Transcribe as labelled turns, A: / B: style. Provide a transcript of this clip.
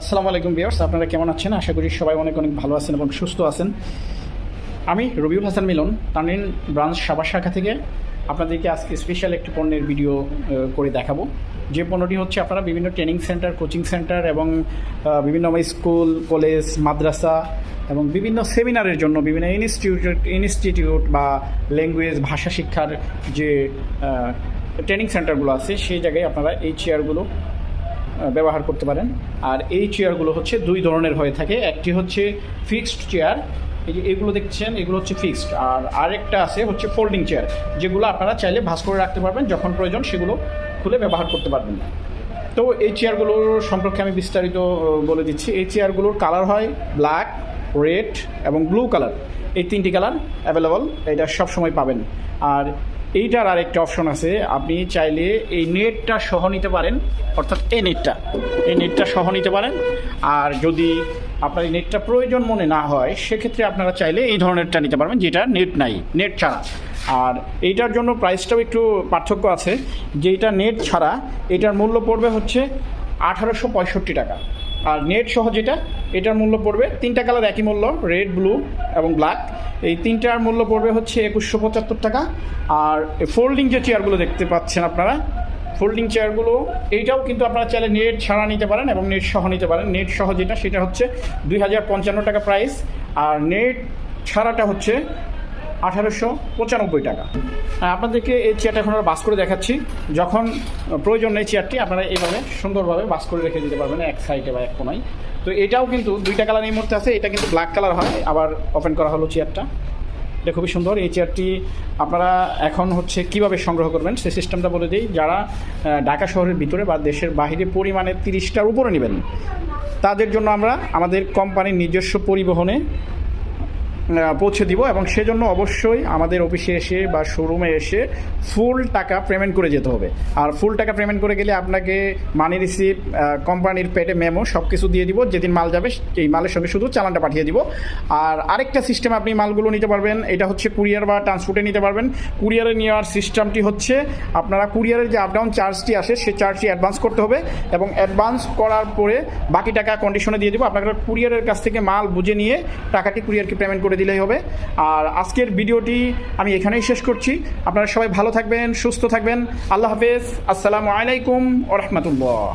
A: আসসালামু আলাইকুম বিয়ার্স আপনারা কেমন আছেন? আশা করি সবাই অনেক অনেক ভালো আছেন এবং সুস্থ আছেন। আমি রবিউল হাসান মিলন তানিন ব্রাঞ্চ সাবার শাখা থেকে। আপনাদেরকে আজকে স্পেশাল একটি পণ্যের ভিডিও করে দেখাবো। যে পণ্যটি হচ্ছে আপনারা বিভিন্ন ট্রেনিং সেন্টার কোচিং সেন্টার এবং বিভিন্ন স্কুল কলেজ মাদ্রাসা এবং বিভিন্ন সেমিনারের জন্য বিভিন্ন ইনস্টিটিউট ইনস্টিটিউট বা ল্যাঙ্গুয়েজ ভাষা শিক্ষার যে ট্রেনিং সেন্টারগুলো আছে, সেই জায়গায় আপনারা এই চেয়ারগুলো ব্যবহার করতে পারেন। আর এই চেয়ারগুলো হচ্ছে দুই ধরনের হয়ে থাকে। একটি হচ্ছে ফিক্সড চেয়ার এই যে এগুলো দেখছেন, এগুলো হচ্ছে ফিক্সড আর আরেকটা আছে হচ্ছে ফোল্ডিং চেয়ার যেগুলো আপনারা চাইলে ভাঁজ করে রাখতে পারবেন, যখন প্রয়োজন সেগুলো খুলে ব্যবহার করতে পারবেন। তো এই চেয়ারগুলোর সম্পর্কে আমি বিস্তারিত বলে দিচ্ছি। এই চেয়ারগুলোর কালার হয় ব্ল্যাক রেড এবং ব্লু কালার এই তিনটি কালার অ্যাভেলেবল এটা সব সময় পাবেন। আর এইটার আরেকটা অপশন আছে। আপনি চাইলে এই নেটটা সহ নিতে পারেন, অর্থাৎ এই নেটটা এই নেটটা সহ নিতে পারেন। আর যদি আপনার এই নেটটা প্রয়োজন মনে না হয়, সেক্ষেত্রে আপনারা চাইলে এই ধরনেরটা নিতে পারবেন, যেটা নেট নাই নেট ছাড়া। আর এইটার জন্য প্রাইসটাও একটু পার্থক্য আছে। যেটা নেট ছাড়া, এটার মূল্য পড়বে হচ্ছে আঠারোশো পঁয়ষট্টি টাকা। আর নেট সহ যেটা এটার মূল্য পড়বে তিনটা কালার একই মূল্য রেড ব্লু এবং ব্ল্যাক। এই তিনটার মূল্য পড়বে হচ্ছে একুশশো পঁচাত্তর টাকা। আর ফোল্ডিং যে চেয়ারগুলো দেখতে পাচ্ছেন আপনারা ফোল্ডিং চেয়ারগুলো এইটাও কিন্তু আপনারা চাইলে নেট ছাড়া নিতে পারেন এবং নেট সহ নিতে পারেন। নেট সহ যেটা সেটা হচ্ছে দুই হাজার পঞ্চান্ন টাকা প্রাইস। আর নেট ছাড়াটা হচ্ছে আঠারোশো পঁচানব্বই টাকা। হ্যাঁ, আপনাদেরকে এই চেয়ারটা এখন বাস করে দেখাচ্ছি। যখন প্রয়োজন নেই চেয়ারটি আপনারা এইভাবে সুন্দরভাবে বাস করে রেখে দিতে পারবেন এক সাইডে বা এক কোনায়। তো এটাও কিন্তু দুইটা কালার এই মুহূর্তে আছে। এটা কিন্তু ব্ল্যাক কালার হয়। আবার ওপেন করা হলো চেয়ারটা এটা খুবই সুন্দর। এই চেয়ারটি আপনারা এখন হচ্ছে কীভাবে সংগ্রহ করবেন সে সিস্টেমটা বলে দিই। যারা ঢাকা শহরের ভিতরে বা দেশের বাহিরে পরিমাণে তিরিশটার উপরে নেবেন, তাদের জন্য আমরা আমাদের কোম্পানির নিজস্ব পরিবহনে পৌঁছে দিব এবং সেজন্য অবশ্যই আমাদের অফিসে এসে বা শোরুমে এসে ফুল টাকা পেমেন্ট করে যেতে হবে। আর ফুল টাকা পেমেন্ট করে গেলে আপনাকে মানি রিসিভ কোম্পানির পেটে মেমো সব কিছু দিয়ে দিব। যেদিন মাল যাবে এই মালের সঙ্গে শুধু চালানটা পাঠিয়ে দিব। আর আরেকটা সিস্টেম আপনি মালগুলো নিতে পারবেন। এটা হচ্ছে কুরিয়ার বা ট্রান্সপোর্টে নিতে পারবেন। কুরিয়ারে নেওয়ার সিস্টেমটি হচ্ছে আপনারা কুরিয়ারের যে আপডাউন চার্জটি আসে সেই চার্জটি অ্যাডভান্স করতে হবে এবং অ্যাডভান্স করার পরে বাকি টাকা কন্ডিশনে দিয়ে দেবো। আপনারা কুরিয়ারের কাছ থেকে মাল বুঝে নিয়ে টাকাটি কুরিয়ারকে পেমেন্ট করে দিলেই হবে। আর আজকের ভিডিওটি আমি এখানেই শেষ করছি। আপনারা সবাই ভালো থাকবেন, সুস্থ থাকবেন। আল্লাহ হাফেজ। আসসালামু আলাইকুম ও রহমতুল্লাহ।